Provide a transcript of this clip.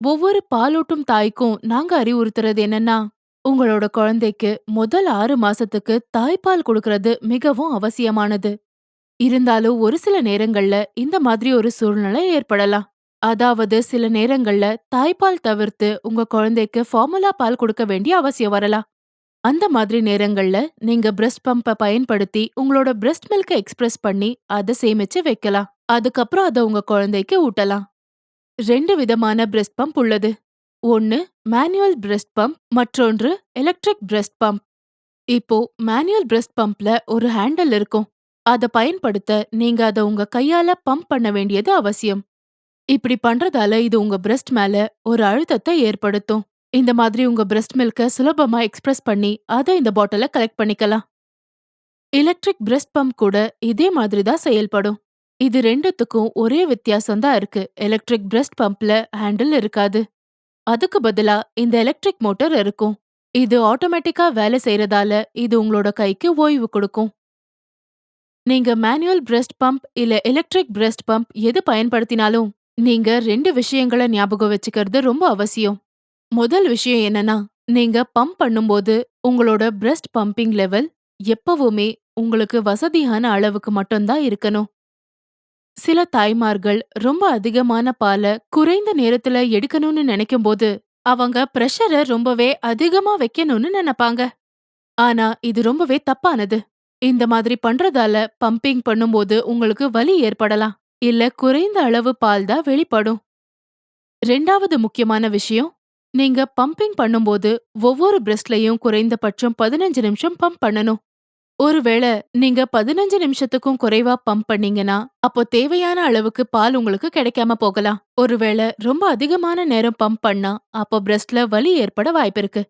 ஒவ்வொரு பாலூட்டும் தாய்க்கும் நாங்க அறிவுறுத்துறது என்னன்னா, உங்களோட குழந்தைக்கு முதல் ஆறு மாசத்துக்கு தாய்ப்பால் குடுக்கறது மிகவும் அவசியமானது. இருந்தாலும் ஒரு சில நேரங்கள்ல இந்த மாதிரி ஒரு சூழ்நிலை ஏற்படலாம். அதாவது சில நேரங்கள்ல தாய்ப்பால் தவிர்த்து உங்க குழந்தைக்கு ஃபார்முலா பால் கொடுக்க வேண்டிய அவசியம் வரலாம். அந்த மாதிரி நேரங்கள்ல நீங்க பிரஸ்ட் பம்ப பயன்படுத்தி உங்களோட பிரஸ்ட் மில்க எக்ஸ்பிரஸ் பண்ணி அத சேமிச்சு வைக்கலாம். அதுக்கப்புறம் அத உங்க குழந்தைக்கு ஊட்டலாம். ரெண்டு விதமான பிரஸ்ட் பம்ப் உள்ளது. ஒன்னு மேனுவல் பிரஸ்ட் பம்ப் மற்றொன்று எலக்ட்ரிக் பிரஸ்ட் பம்ப். இப்போ மேனுவல் பிரஸ்ட் பம்ப்ல ஒரு ஹேண்டில் இருக்கும். அத பயன்படுத்த நீங்க அத உங்க கையால பம்ப் பண்ண வேண்டியது அவசியம். இப்படி பண்றதால இது உங்க பிரஸ்ட் மேல ஒரு அழுத்தத்தை ஏற்படுத்தும். இந்த மாதிரி உங்க பிரஸ்ட் மில்க சுலபமா எக்ஸ்பிரஸ் பண்ணி அத இந்த பாட்டில கலெக்ட் பண்ணிக்கலாம். எலக்ட்ரிக் பிரஸ்ட் பம்ப் கூட இதே மாதிரி தான் செயல்படும். இது ரெண்டுத்துக்கும் ஒரே வித்தியாசம் தான் இருக்கு. எலக்ட்ரிக் பிரஸ்ட் பம்ப்ல ஹேண்டில் இருக்காது. அதுக்கு பதிலா இந்த எலக்ட்ரிக் மோட்டார் இருக்கும். இது ஆட்டோமேட்டிக்கா வேலை செய்யறதால இது உங்களோட கைக்கு ஓய்வு கொடுக்கும். நீங்க மேனுவல் பிரஸ்ட் பம்ப் இல்ல எலக்ட்ரிக் பிரஸ்ட் பம்ப் எது பயன்படுத்தினாலும் நீங்க ரெண்டு விஷயங்கள ஞாபகம் வச்சுக்கிறது ரொம்ப அவசியம். முதல் விஷயம் என்னன்னா, நீங்க பம்ப் பண்ணும்போது உங்களோட பிரஸ்ட் பம்பிங் லெவல் எப்பவுமே உங்களுக்கு வசதியான அளவுக்கு மட்டும் தான் இருக்கணும். சில தாய்மார்கள் ரொம்ப அதிகமான பால குறைந்த நேரத்துல எடுக்கணும்னு நினைக்கும்போது அவங்க பிரஷர ரொம்பவே அதிகமா வைக்கணும்னு நினைப்பாங்க. ஆனா இது ரொம்பவே தப்பானது. இந்த மாதிரி பண்றதால பம்பிங் பண்ணும்போது உங்களுக்கு வலி ஏற்படலாம். இல்ல குறைந்த அளவு பால் தான் வெளிப்படும். ரெண்டாவது முக்கியமான விஷயம், நீங்க பம்பிங் பண்ணும்போது ஒவ்வொரு பிரஸ்ட்லயும் குறைந்தபட்சம் 15 நிமிஷம் பம்ப் பண்ணணும். ஒருவேளை நீங்க 15 நிமிஷத்துக்கும் குறைவா பம்ப் பண்ணீங்கன்னா, அப்போ தேவையான அளவுக்கு பால் உங்களுக்கு கிடைக்காம போகலாம். ஒருவேளை ரொம்ப அதிகமான நேரம் பம்ப் பண்ணா, அப்போ பிரஸ்ட்ல வலி ஏற்பட வாய்ப்பிருக்கு.